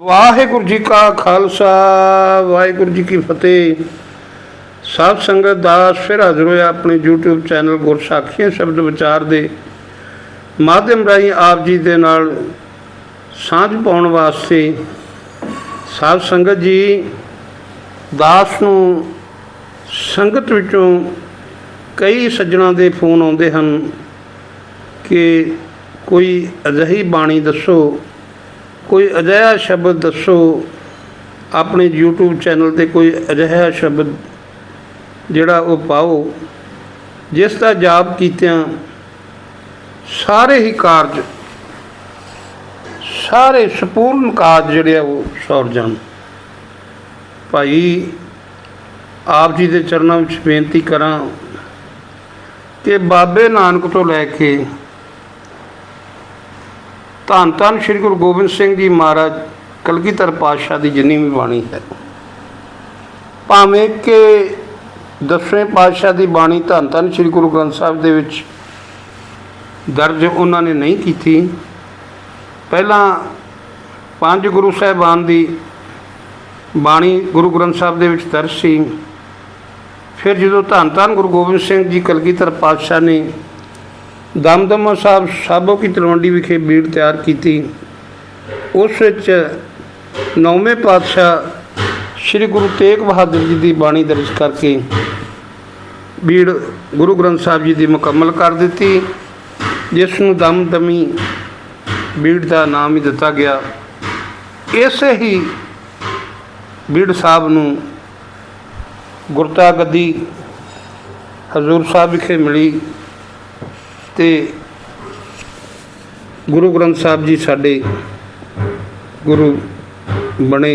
ਵਾਹਿਗੁਰੂ ਜੀ ਕਾ ਖਾਲਸਾ, ਵਾਹਿਗੁਰੂ ਜੀ ਕੀ ਫਤਿਹ। ਸਾਧ ਸੰਗਤ ਦਾਸ ਫਿਰ ਹਾਜ਼ਰ ਹੋਇਆ ਆਪਣੇ YouTube ਚੈਨਲ ਗੁਰਸਾਖੀਆਂ ਸ਼ਬਦ ਵਿਚਾਰ ਦੇ ਮਾਧਿਅਮ ਰਾਹੀਂ ਆਪ ਜੀ ਦੇ ਨਾਲ ਸਾਂਝ ਪਾਉਣ ਵਾਸਤੇ ਸਾਧ ਸੰਗਤ ਜੀ ਦਾਸ ਨੂੰ ਸੰਗਤ ਵਿੱਚੋਂ ਕਈ ਸੱਜਣਾ ਦੇ ਫੋਨ ਆਉਂਦੇ ਹਨ ਕਿ ਕੋਈ ਅਜਿਹੀ ਬਾਣੀ ਦੱਸੋ ਕੋਈ ਅਜਿਹਾ ਸ਼ਬਦ ਦੱਸੋ, ਆਪਣੇ YouTube ਚੈਨਲ ਤੇ ਕੋਈ ਅਜਿਹਾ ਸ਼ਬਦ ਜਿਹੜਾ ਉਹ ਪਾਓ, ਜਿਸ ਦਾ ਜਾਪ ਕੀਤਿਆਂ ਸਾਰੇ ਹੀ ਕਾਰਜ, ਸਾਰੇ ਸੰਪੂਰਨ ਕਾਰਜ ਜਿਹੜੇ ਆ ਉਹ ਸੌਰ ਜਾਣ। ਭਾਈ, ਆਪ ਜੀ ਦੇ ਚਰਨਾਂ ਵਿੱਚ ਬੇਨਤੀ ਕਰਾਂ ਕਿ ਬਾਬੇ ਨਾਨਕ ਤੋਂ ਲੈ ਕੇ ਧੰਨ ਧੰਨ ਸ੍ਰੀ ਗੁਰੂ ਗੋਬਿੰਦ ਸਿੰਘ ਜੀ ਮਹਾਰਾਜ, ਕਲਗੀਧਰ ਪਾਤਸ਼ਾਹ ਦੀ ਜਿੰਨੀ ਵੀ ਬਾਣੀ ਹੈ। ਭਾਵੇਂ ਕਿ ਦਸਵੇਂ ਪਾਤਸ਼ਾਹ ਦੀ ਬਾਣੀ ਧੰਨ ਧੰਨ ਸ੍ਰੀ ਗੁਰੂ ਗ੍ਰੰਥ ਸਾਹਿਬ ਦੇ ਵਿੱਚ ਦਰਜ ਉਹਨਾਂ ਨੇ ਨਹੀਂ ਕੀਤੀ। ਪਹਿਲਾਂ ਪੰਜ ਗੁਰੂ ਸਾਹਿਬਾਨ ਦੀ ਬਾਣੀ ਗੁਰੂ ਗ੍ਰੰਥ ਸਾਹਿਬ ਦੇ ਵਿੱਚ ਦਰਜ ਸੀ। ਫਿਰ ਜਦੋਂ ਧੰਨ ਧੰਨ ਗੁਰੂ ਗੋਬਿੰਦ ਸਿੰਘ ਜੀ ਕਲਗੀਧਰ ਪਾਤਸ਼ਾਹ ਨੇ ਦਮਦਮਾ ਸਾਹਿਬ ਸਾਬੋ ਕੀ ਤਲਵੰਡੀ ਵਿਖੇ ਬੀੜ ਤਿਆਰ ਕੀਤੀ। ਉਸ ਵਿੱਚ ਨੌਵੇਂ ਪਾਤਸ਼ਾਹ ਸ੍ਰੀ ਗੁਰੂ ਤੇਗ ਬਹਾਦਰ ਜੀ ਦੀ ਬਾਣੀ ਦਰਜ ਕਰਕੇ ਬੀੜ ਗੁਰੂ ਗ੍ਰੰਥ ਸਾਹਿਬ ਜੀ ਦੀ ਮੁਕੰਮਲ ਕਰ ਦਿੱਤੀ, ਜਿਸ ਨੂੰ ਦਮਦਮੀ ਬੀੜ ਦਾ ਨਾਮ ਹੀ ਦਿੱਤਾ ਗਿਆ। ਇਸੇ ਹੀ ਬੀੜ ਸਾਹਿਬ ਨੂੰ ਗੁਰਤਾ ਗੱਦੀ ਹਜ਼ੂਰ ਸਾਹਿਬ ਵਿਖੇ ਮਿਲੀ। ਤੇ ਗੁਰੂ ਗ੍ਰੰਥ ਸਾਹਿਬ ਜੀ ਸਾਡੇ ਗੁਰੂ ਬਣੇ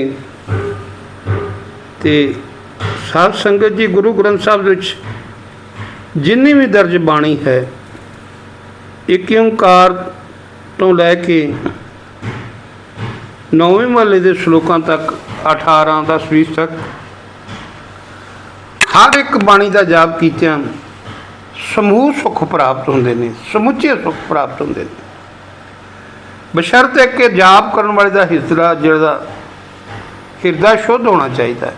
ਤੇ ਸਾਧ ਸੰਗਤ ਜੀ ਗੁਰੂ ਗ੍ਰੰਥ ਸਾਹਿਬ ਵਿੱਚ ਜਿੰਨੀ ਵੀ ਦਰਜ ਬਾਣੀ ਹੈ, ਇੱਕ ਓੰਕਾਰ ਤੋਂ ਲੈ ਕੇ ਨੌਵੇਂ ਮਹੱਲੇ ਦੇ ਸ਼ਲੋਕਾਂ ਤੱਕ 18 10 20 ਤੱਕ, ਹਰ ਇੱਕ ਬਾਣੀ ਦਾ ਜਾਪ ਕੀਤਿਆਂ ਸਮੂਹ ਸੁੱਖ ਪ੍ਰਾਪਤ ਹੁੰਦੇ ਨੇ, ਸਮੁੱਚੇ ਸੁੱਖ ਪ੍ਰਾਪਤ ਹੁੰਦੇ ਨੇ। ਬਸ਼ਰਤੇ ਕਿ ਜਾਪ ਕਰਨ ਵਾਲੇ ਦਾ ਹਿਰਦਾ ਜਿਹੜਾ ਹਿਰਦਾ ਸ਼ੁੱਧ ਹੋਣਾ ਚਾਹੀਦਾ ਹੈ।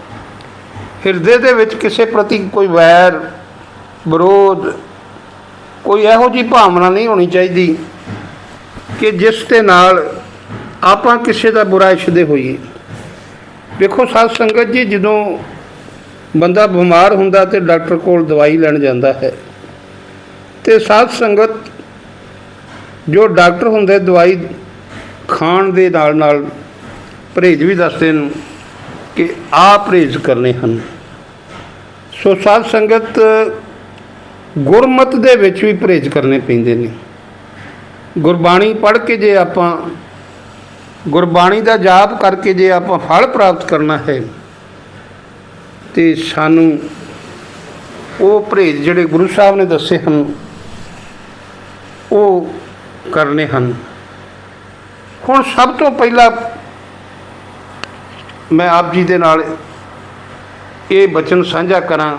ਹਿਰਦੇ ਦੇ ਵਿੱਚ ਕਿਸੇ ਪ੍ਰਤੀ ਕੋਈ ਵੈਰ, ਵਿਰੋਧ, ਕੋਈ ਇਹੋ ਜਿਹੀ ਭਾਵਨਾ ਨਹੀਂ ਹੋਣੀ ਚਾਹੀਦੀ ਕਿ ਜਿਸ ਦੇ ਨਾਲ ਆਪਾਂ ਕਿਸੇ ਦਾ ਬੁਰਾ ਇਸ਼ਦੇ ਹੋਈਏ। ਵੇਖੋ ਸਾਧ ਸੰਗਤ ਜੀ, ਜਦੋਂ ਬੰਦਾ ਬਿਮਾਰ ਹੁੰਦਾ ਤੇ ਡਾਕਟਰ ਕੋਲ ਦਵਾਈ ਲੈਣ ਜਾਂਦਾ ਹੈ ਤੇ ਸਾਧ ਸੰਗਤ ਜੋ ਡਾਕਟਰ ਹੁੰਦੇ ਦਵਾਈ ਖਾਣ ਦੇ ਨਾਲ ਨਾਲ ਪਰਹੇਜ਼ ਵੀ ਦੱਸਦੇ ਨੇ ਕਿ ਆ ਪਰਹੇਜ਼ ਕਰਨੇ ਹਨ। ਸੋ ਸਾਧ ਸੰਗਤ ਗੁਰਮਤ ਦੇ ਵਿੱਚ ਵੀ ਪਰਹੇਜ਼ ਕਰਨੇ ਪੈਂਦੇ ਨੇ। ਗੁਰਬਾਣੀ ਪੜ੍ਹ ਕੇ ਜੇ ਆਪਾਂ ਗੁਰਬਾਣੀ ਦਾ ਜਾਪ ਕਰਕੇ ਜੇ ਆਪਾਂ ਫਲ ਪ੍ਰਾਪਤ ਕਰਨਾ ਹੈ ਤੇ ਸਾਨੂੰ ਉਹ ਪਰਹੇਜ਼ ਜਿਹੜੇ ਗੁਰੂ ਸਾਹਿਬ ਨੇ ਦੱਸੇ ਹਨ ਕਰਨੇ ਹਨ। ਹੁਣ ਸਭ ਤੋਂ ਪਹਿਲਾਂ ਮੈਂ ਆਪ ਜੀ ਦੇ ਨਾਲ ਇਹ ਬਚਨ ਸਾਂਝਾ ਕਰਾਂ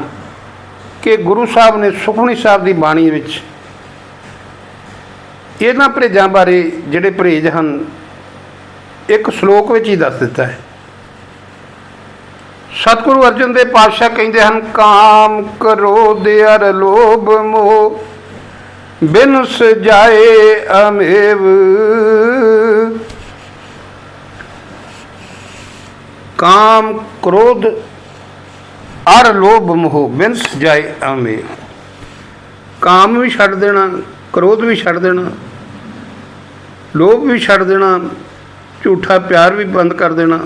ਕਿ ਗੁਰੂ ਸਾਹਿਬ ਨੇ ਸੁਖਮਨੀ ਸਾਹਿਬ ਦੀ ਬਾਣੀ ਵਿੱਚ ਇਹਨਾਂ ਪਰਹੇਜ਼ਾਂ ਬਾਰੇ ਜਿਹੜੇ ਪਰਹੇਜ਼ ਹਨ, ਇੱਕ ਸ਼ਲੋਕ ਵਿੱਚ ਹੀ ਦੱਸ ਦਿੱਤਾ ਹੈ। ਸਤਿਗੁਰੂ ਅਰਜਨ ਦੇ ਪਾਤਸ਼ਾਹ ਕਹਿੰਦੇ ਹਨ, ਕਾਮ ਕ੍ਰੋਧ ਅਰ ਲੋਭ ਮੋਹ ਬਿਨਸ ਜਾਏ ਅਮੇਵ। ਕਾਮ ਕ੍ਰੋਧ ਅਰ ਲੋਭ ਮੋਹ, ਬਿਨਸ ਜਾਏ ਅਮੇਵ। ਕਾਮ ਵੀ ਛੱਡ ਦੇਣਾ, ਕ੍ਰੋਧ ਵੀ ਛੱਡ ਦੇਣਾ, ਲੋਭ ਵੀ ਛੱਡ ਦੇਣਾ, ਝੂਠਾ ਪਿਆਰ ਵੀ ਬੰਦ ਕਰ ਦੇਣਾ,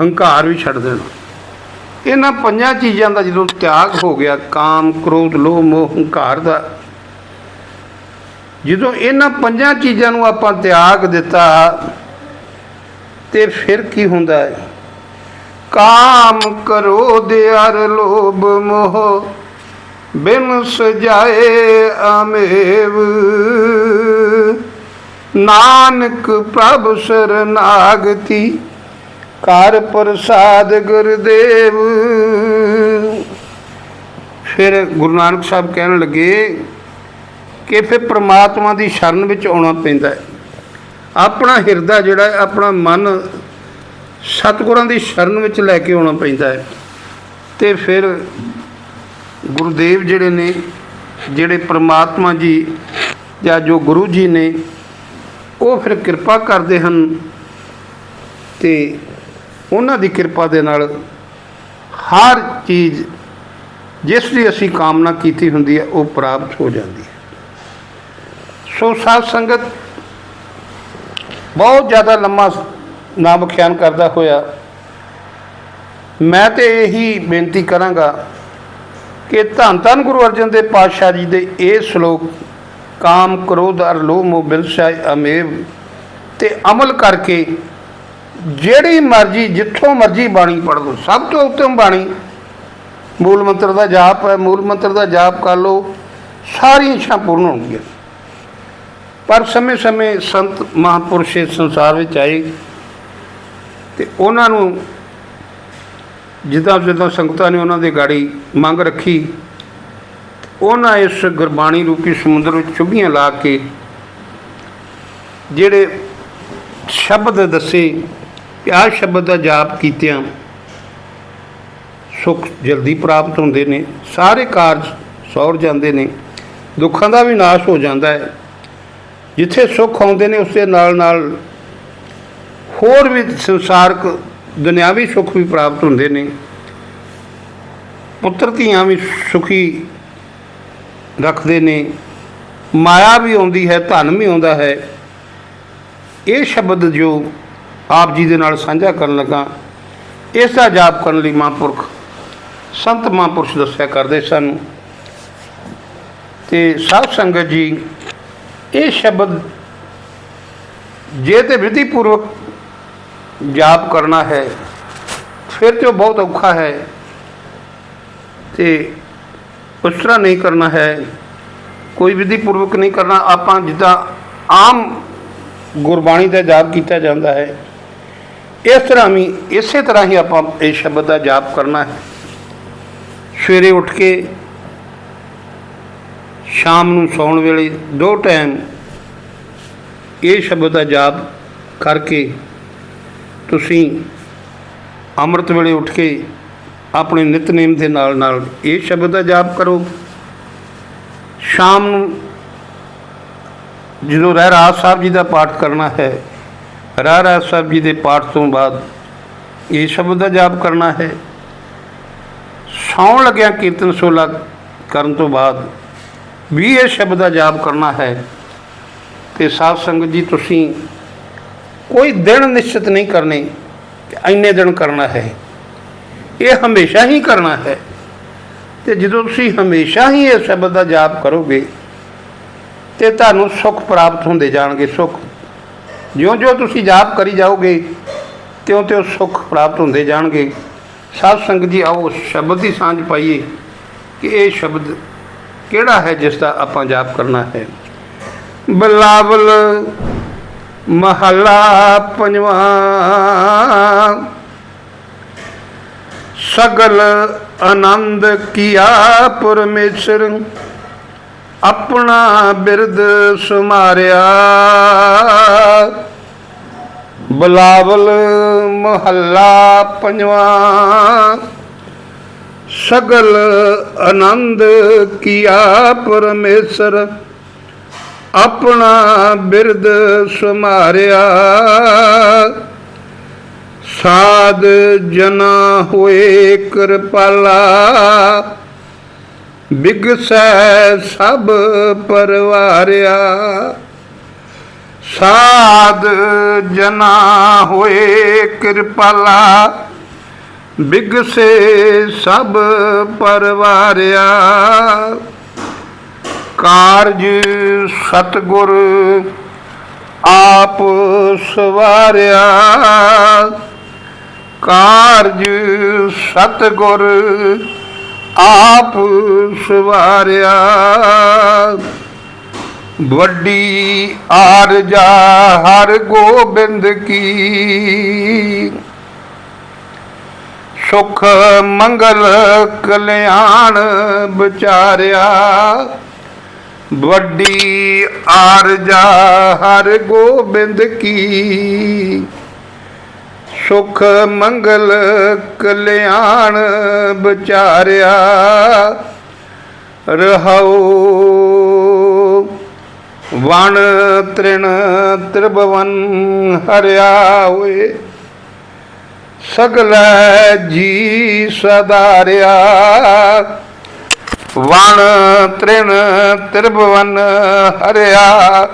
ਹੰਕਾਰ ਵੀ ਛੱਡ ਦੇਣਾ। ਇਹਨਾਂ ਪੰਜਾਂ ਚੀਜ਼ਾਂ ਦਾ ਜਦੋਂ ਤਿਆਗ ਹੋ ਗਿਆ, ਕਾਮ, ਕ੍ਰੋਧ, ਲੋਭ, ਮੋਹ, ਹੰਕਾਰ ਦਾ, ਜਦੋਂ ਇਹਨਾਂ ਪੰਜਾਂ ਚੀਜ਼ਾਂ ਨੂੰ ਆਪਾਂ ਤਿਆਗ ਦਿੱਤਾ, ਤੇ ਫਿਰ ਕੀ ਹੁੰਦਾ ਹੈ? ਕਾਮ ਕ੍ਰੋਧ ਅਰ ਲੋਭ, ਮੋਹ, ਬਿਨ ਸਜਾਏ ਅਮੇਵ। ਨਾਨਕ ਪ੍ਰਭ ਸਰਨਾਗਤੀ ਕਰ ਪ੍ਰਸਾਦ ਗੁਰਦੇਵ। ਫਿਰ ਗੁਰੂ ਨਾਨਕ ਸਾਹਿਬ ਕਹਿਣ ਲੱਗੇ ਕਿ ਫਿਰ ਪ੍ਰਮਾਤਮਾ ਦੀ ਸ਼ਰਨ ਵਿੱਚ ਆਉਣਾ ਪੈਂਦਾ ਹੈ। ਆਪਣਾ ਹਿਰਦਾ ਜਿਹੜਾ ਹੈ, ਆਪਣਾ ਮਨ ਸਤਿਗੁਰਾਂ ਦੀ ਸ਼ਰਨ ਵਿੱਚ ਲੈ ਕੇ ਆਉਣਾ ਪੈਂਦਾ ਹੈ। ਤੇ ਫਿਰ ਗੁਰਦੇਵ ਜਿਹੜੇ ਨੇ ਜਿਹੜੇ ਪ੍ਰਮਾਤਮਾ ਜੀ ਜਾਂ ਜੋ ਗੁਰੂ ਜੀ ਨੇ ਉਹ ਫਿਰ ਕਿਰਪਾ ਕਰਦੇ ਹਨ ਤੇ ਉਹਨਾਂ ਦੀ ਕਿਰਪਾ ਦੇ ਨਾਲ ਹਰ ਚੀਜ਼ ਜਿਸ ਦੀ ਅਸੀਂ ਕਾਮਨਾ ਕੀਤੀ ਹੁੰਦੀ ਹੈ, ਉਹ ਪ੍ਰਾਪਤ ਹੋ ਜਾਂਦੀ ਹੈ। ਸੋ ਸਾਧ ਸੰਗਤ ਬਹੁਤ ਜ਼ਿਆਦਾ ਲੰਮਾ ਨਾ ਵਿਖਿਆਨ ਕਰਦਾ ਹੋਇਆ, ਮੈਂ ਤੇ ਇਹੀ ਬੇਨਤੀ ਕਰਾਂਗਾ ਕਿ ਧੰਨ ਧੰਨ ਗੁਰੂ ਅਰਜਨ ਦੇਵ ਪਾਤਸ਼ਾਹ ਜੀ ਦੇ ਇਹ ਸ਼ਲੋਕ, ਕਾਮ ਕ੍ਰੋਧ ਅਰ ਲੋਭ ਮੋਹ ਬਿਲਸ਼ਾਇ ਅਮੇਵ, ਤੇ ਅਮਲ ਕਰਕੇ ਜਿਹੜੀ ਮਰਜ਼ੀ, ਜਿੱਥੋਂ ਮਰਜ਼ੀ ਬਾਣੀ ਪੜ੍ਹ ਲਓ, ਸਭ ਤੋਂ ਉੱਤਮ ਬਾਣੀ ਮੂਲ ਮੰਤਰ ਦਾ ਜਾਪ ਹੈ, ਮੂਲ ਮੰਤਰ ਦਾ ਜਾਪ ਕਰ ਲਓ, ਸਾਰੀਆਂ ਇੱਛਾ ਪੂਰਨ ਹੋਣਗੀਆਂ। ਪਰ ਸਮੇਂ-ਸਮੇਂ ਸੰਤ ਮਹਾਂਪੁਰਸ਼ ਇਸ ਸੰਸਾਰ ਵਿੱਚ ਆਏ ਤੇ ਉਹਨਾਂ ਨੂੰ ਜਿੱਦਾਂ ਜਿੱਦਾਂ ਸੰਗਤਾਂ ਨੇ ਉਹਨਾਂ ਦੀ ਗਾੜੀ ਮੰਗ ਰੱਖੀ, ਉਹਨਾਂ ਇਸ ਗੁਰਬਾਣੀ ਰੂਪੀ ਸਮੁੰਦਰ ਵਿੱਚ ਚੁੱਭੀਆਂ ਲਾ ਕੇ, ਜਿਹੜੇ ਸ਼ਬਦ ਦੱਸੇ ਪਿਆਰ ਸ਼ਬਦ ਦਾ ਜਾਪ ਕੀਤਿਆਂ ਸੁੱਖ ਜਲਦੀ ਪ੍ਰਾਪਤ ਹੁੰਦੇ ਨੇ, ਸਾਰੇ ਕਾਰਜ ਸੌਰ ਜਾਂਦੇ ਨੇ, ਦੁੱਖਾਂ ਦਾ ਵੀ ਨਾਸ਼ ਹੋ ਜਾਂਦਾ ਹੈ। ਜਿੱਥੇ ਸੁੱਖ ਆਉਂਦੇ ਨੇ, ਉਸ ਦੇ ਨਾਲ ਨਾਲ ਹੋਰ ਵੀ ਸੰਸਾਰਕ ਦੁਨਿਆਵੀ ਸੁੱਖ ਵੀ ਪ੍ਰਾਪਤ ਹੁੰਦੇ ਨੇ। ਪੁੱਤਰ ਧੀਆਂ ਵੀ ਸੁਖੀ ਰੱਖਦੇ ਨੇ, ਮਾਇਆ ਵੀ ਆਉਂਦੀ ਹੈ, ਧਨ ਵੀ ਆਉਂਦਾ ਹੈ। ਇਹ ਸ਼ਬਦ ਜੋ ਆਪ ਜੀ ਦੇ ਨਾਲ ਸਾਂਝਾ ਕਰਨ ਲੱਗਾ। ਇਸ ਦਾ ਜਾਪ ਕਰਨ ਲਈ ਮਹਾਂਪੁਰਖ, ਸੰਤ ਮਹਾਂਪੁਰਸ਼ ਦੱਸਿਆ ਕਰਦੇ ਸਨ। ਤੇ ਸਾਧ ਸੰਗਤ ਜੀ, ਇਹ ਸ਼ਬਦ ਜੇ ਤੇ ਵਿਧੀ ਪੂਰਵਕ ਜਾਪ ਕਰਨਾ ਹੈ, ਫਿਰ ਤੇ ਉਹ ਬਹੁਤ ਔਖਾ ਹੈ। ਤੇ ਉਸ ਤਰ੍ਹਾਂ ਨਹੀਂ ਕਰਨਾ ਹੈ, ਕੋਈ ਵਿਧੀ ਪੂਰਵਕ ਨਹੀਂ ਕਰਨਾ। ਆਪਾਂ ਜਿੱਦਾਂ ਆਮ ਗੁਰਬਾਣੀ ਦਾ ਜਾਪ ਕੀਤਾ ਜਾਂਦਾ ਹੈ ਇਸ ਤਰ੍ਹਾਂ ਵੀ ਇਸੇ ਤਰ੍ਹਾਂ ਹੀ ਆਪਾਂ ਇਹ ਸ਼ਬਦ ਦਾ ਜਾਪ ਕਰਨਾ ਹੈ। ਸਵੇਰੇ ਉੱਠ ਕੇ ਸ਼ਾਮ ਨੂੰ ਸੌਣ ਵੇਲੇ ਦੋ ਟਾਈਮ ਇਹ ਸ਼ਬਦ ਦਾ ਜਾਪ ਕਰਕੇ ਤੁਸੀਂ ਅੰਮ੍ਰਿਤ ਵੇਲੇ ਉੱਠ ਕੇ ਆਪਣੇ ਨਿਤਨੇਮ ਦੇ ਨਾਲ ਨਾਲ ਇਹ ਸ਼ਬਦ ਦਾ ਜਾਪ ਕਰੋ। ਸ਼ਾਮ ਨੂੰ ਜਦੋਂ ਰਹਿ ਰਾਸ ਸਾਹਿਬ ਜੀ ਦਾ ਪਾਠ ਕਰਨਾ ਹੈ ਰਾਹ ਰਾਸ ਸਾਹਿਬ ਜੀ ਦੇ ਪਾਠ ਤੋਂ ਬਾਅਦ ਇਹ ਸ਼ਬਦ ਦਾ ਜਾਪ ਕਰਨਾ ਹੈ। ਸੌਣ ਲੱਗਿਆ ਕੀਰਤਨ ਸੋਲਾ ਕਰਨ ਤੋਂ ਬਾਅਦ ਵੀ ਇਹ ਸ਼ਬਦ ਦਾ ਜਾਪ ਕਰਨਾ ਹੈ ਤੇ ਸਾਧ ਸੰਗਤ ਜੀ, ਤੁਸੀਂ ਕੋਈ ਦਿਨ ਨਿਸ਼ਚਿਤ ਨਹੀਂ ਕਰਨੇ ਕਿ ਇੰਨੇ ਦਿਨ ਕਰਨਾ ਹੈ। ਇਹ ਹਮੇਸ਼ਾ ਹੀ ਕਰਨਾ ਹੈ ਤੇ ਜਦੋਂ ਤੁਸੀਂ ਹਮੇਸ਼ਾ ਹੀ ਇਹ ਸ਼ਬਦ ਦਾ ਜਾਪ ਕਰੋਗੇ ਤੇ ਤੁਹਾਨੂੰ ਸੁੱਖ ਪ੍ਰਾਪਤ ਹੁੰਦੇ ਜਾਣਗੇ, ਸੁੱਖ ਜਿਉਂ-ਜਿਉਂ ਤੁਸੀਂ ਜਾਪ ਕਰੀ ਜਾਓਗੇ, ਤਿਉਂ-ਤਿਉਂ ਸੁੱਖ ਪ੍ਰਾਪਤ ਹੁੰਦੇ ਜਾਣਗੇ। ਸਾਧ ਸੰਗਤ ਜੀ, ਆਓ ਸ਼ਬਦ ਦੀ ਸਾਂਝ ਪਾਈਏ ਕਿ ਇਹ ਸ਼ਬਦ ਕਿਹੜਾ ਹੈ ਜਿਸ ਦਾ ਆਪਾਂ ਜਾਪ ਕਰਨਾ ਹੈ? ਬਲਾਵਲ ਮਹਲਾ ਪੰਜਵਾ, ਸਗਲ ਆਨੰਦ ਕੀਆ ਪਰਮੇਸ਼ਰ। ਆਪਣਾ ਬਿਰਦ ਸੁਮਾਰਿਆ। ਬਲਾਵਲ ਮਹੱਲਾ ਪੰਜਵਾ। ਸਗਲ ਆਨੰਦ ਕੀਆ ਪਰਮੇਸ਼ਰ। ਆਪਣਾ ਬਿਰਦ ਸੁਮਾਰਿਆ। ਸਾਧ ਜਨਾ ਹੋਏ ਕਿਰਪਾਲਾ। ਬਿਗਸੈ ਸਭ ਪਰਵਾਰਿਆ, ਸਾਧ ਜਨਾ ਹੋਏ ਕਿਰਪਾਲਾ, ਬਿਗਸੇ ਸਭ ਪਰਵਾਰਿਆ। ਕਾਰਜ ਸਤਗੁਰ ਆਪ ਸਵਾਰਿਆ, ਕਾਰਜ ਸਤਗੁਰ ਆਪ ਸਵਾਰਿਆ। ਵੱਡੀ ਆਰਜਾ ਹਰ ਗੋਬਿੰਦ ਕੀ। ਸੁਖ ਮੰਗਲ ਕਲਿਆਣ ਵਿਚਾਰਿਆ। ਵੱਡੀ ਆਰਜਾ ਹਰ ਗੋਬਿੰਦ ਕੀ। ਸੁਖ ਮੰਗਲ ਕਲਿਆਣ ਵਿਚਾਰਿਆ ਰਹਾਉ। ਵਣ ਤ੍ਰਿਣ ਤ੍ਰਿਭਵਨ ਹਰਿਆ ਹੋਏ। ਸਗਲ ਜੀ ਸਦਾਰਿਆ। ਵਣ ਤ੍ਰਿਣ ਤ੍ਰਿਭਵਨ ਹਰਿਆ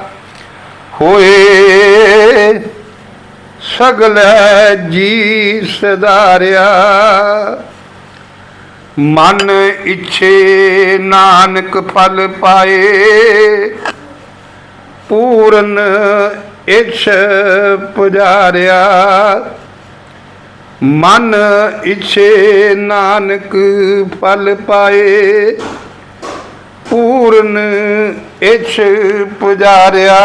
ਹੋਏ। ਸਗਲ ਜੀ ਸਦਾਰਿਆ ਮਨ ਇੱਛੇ ਨਾਨਕ ਫਲ ਪਾਏ। ਪੂਰਨ ਇਛ ਪੁਜਾਰਿਆ। ਮਨ ਇੱਛੇ ਨਾਨਕ ਫਲ ਪਾਏ। ਪੂਰਨ ਇਛ ਪੁਜਾਰਿਆ।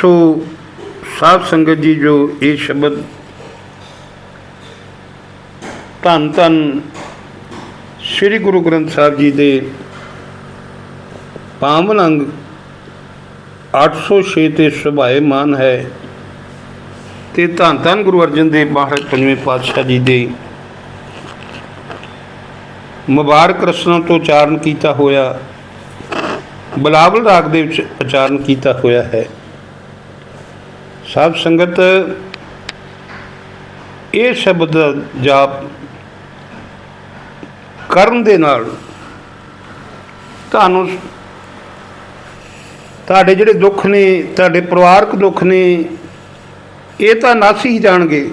ਸੋ ਸਾਧ ਸੰਗਤ ਜੀ ਜੋ ਇਹ ਸ਼ਬਦ ਧੰਨ ਧੰਨ ਸ੍ਰੀ ਗੁਰੂ ਗ੍ਰੰਥ ਸਾਹਿਬ ਜੀ ਦੇ ਪਾਵਨ ਅੰਗ 806 ਤੇ ਸੁਭਾਏ ਮਾਨ ਹੈ ਤੇ ਧੰਨ ਧੰਨ ਗੁਰੂ ਅਰਜਨ ਦੇਵ ਮਹਾਰਾਜ ਪੰਜਵੇਂ ਪਾਤਸ਼ਾਹ ਜੀ ਦੇ ਮੁਬਾਰਕ ਰਸਨਾਂ ਤੋਂ ਉਚਾਰਨ ਕੀਤਾ ਹੋਇਆ, ਬਲਾਵਲ ਰਾਗ ਦੇ ਵਿੱਚ ਉਚਾਰਨ ਕੀਤਾ ਹੋਇਆ ਹੈ। ਸਾਧ ਸੰਗਤ, ਇਹ ਸ਼ਬਦ ਦਾ ਜਾਪ ਕਰਨ ਦੇ ਨਾਲ ਤੁਹਾਨੂੰ ਤੁਹਾਡੇ ਜਿਹੜੇ ਦੁੱਖ ਨੇ, ਤੁਹਾਡੇ ਪਰਿਵਾਰਕ ਦੁੱਖ ਨੇ, ਇਹ ਤਾਂ ਨਸ ਹੀ ਜਾਣਗੇ।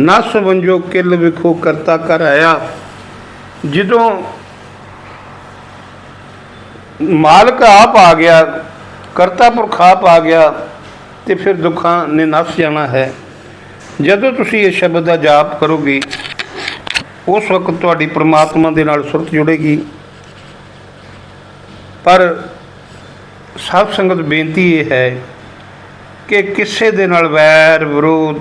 ਨਸ ਵੰਜੋ ਕਿਲ ਵਿਖੋ ਕਰਤਾ ਕਰ ਆਇਆ। ਜਦੋਂ ਮਾਲਕ ਆਪ ਆ ਗਿਆ ਕਰਤਾ ਪੁਰਖ ਆ ਗਿਆ ਤੇ ਫਿਰ ਦੁੱਖਾਂ ਨੇ ਨਸ ਜਾਣਾ ਹੈ। ਜਦੋਂ ਤੁਸੀਂ ਇਹ ਸ਼ਬਦ ਦਾ ਜਾਪ ਕਰੋਗੇ, ਉਸ ਵਕਤ ਤੁਹਾਡੀ ਪ੍ਰਮਾਤਮਾ ਦੇ ਨਾਲ ਸੁਰਤ ਜੁੜੇਗੀ। ਪਰ ਸਾਧ ਸੰਗਤ ਬੇਨਤੀ ਇਹ ਹੈ ਕਿ ਕਿਸੇ ਦੇ ਨਾਲ ਵੈਰ, ਵਿਰੋਧ,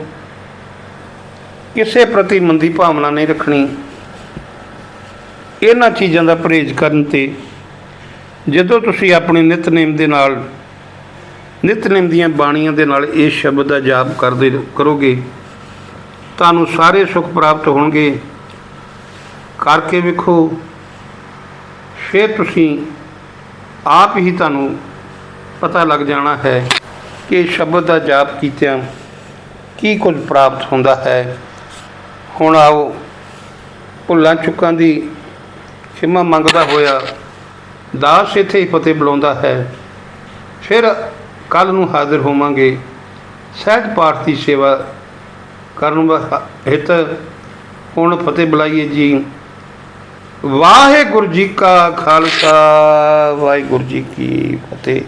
ਕਿਸੇ ਪ੍ਰਤੀ ਮੰਦੀ ਭਾਵਨਾ ਨਹੀਂ ਰੱਖਣੀ। ਇਹਨਾਂ ਚੀਜ਼ਾਂ ਦਾ ਪਰਹੇਜ਼ ਕਰਨ ਤੇ ਜਦੋਂ ਤੁਸੀਂ ਆਪਣੇ ਨਿਤਨੇਮ ਦੇ ਨਾਲ ਨਿਤਨੇਮ ਦੀਆਂ ਬਾਣੀਆਂ ਦੇ ਨਾਲ ਇਹ ਸ਼ਬਦ ਦਾ ਜਾਪ ਕਰਦੇ ਕਰੋਗੇ, ਤੁਹਾਨੂੰ ਸਾਰੇ ਸੁੱਖ ਪ੍ਰਾਪਤ ਹੋਣਗੇ। ਕਰਕੇ ਵੇਖੋ, ਫਿਰ ਤੁਸੀਂ ਆਪ ਹੀ ਤੁਹਾਨੂੰ ਪਤਾ ਲੱਗ ਜਾਣਾ ਹੈ ਕਿ ਸ਼ਬਦ ਦਾ ਜਾਪ ਕੀਤਿਆਂ ਕੀ ਕੁਝ ਪ੍ਰਾਪਤ ਹੁੰਦਾ ਹੈ। ਹੁਣ ਆਓ, ਭੁੱਲਾਂ ਚੁੱਕਾਂ ਦੀ ਖਿਮਾ ਮੰਗਦਾ ਹੋਇਆ ਦਾਸ ਇੱਥੇ ਹੀ ਫਤਿਹ ਬੁਲਾਉਂਦਾ ਹੈ। ਫਿਰ ਕੱਲ ਨੂੰ ਹਾਜ਼ਰ ਹੋਵਾਂਗੇ। ਸਹਿਜ ਪਾਠ ਦੀ ਸੇਵਾ ਕਰਨ ਵਾ- ਹਿਤ ਹੁਣ ਫਤਿਹ ਬੁਲਾਈਏ ਜੀ। ਵਾਹਿਗੁਰੂ ਜੀ ਕਾ ਖਾਲਸਾ, ਵਾਹਿਗੁਰੂ ਜੀ ਕੀ ਫਤਿਹ।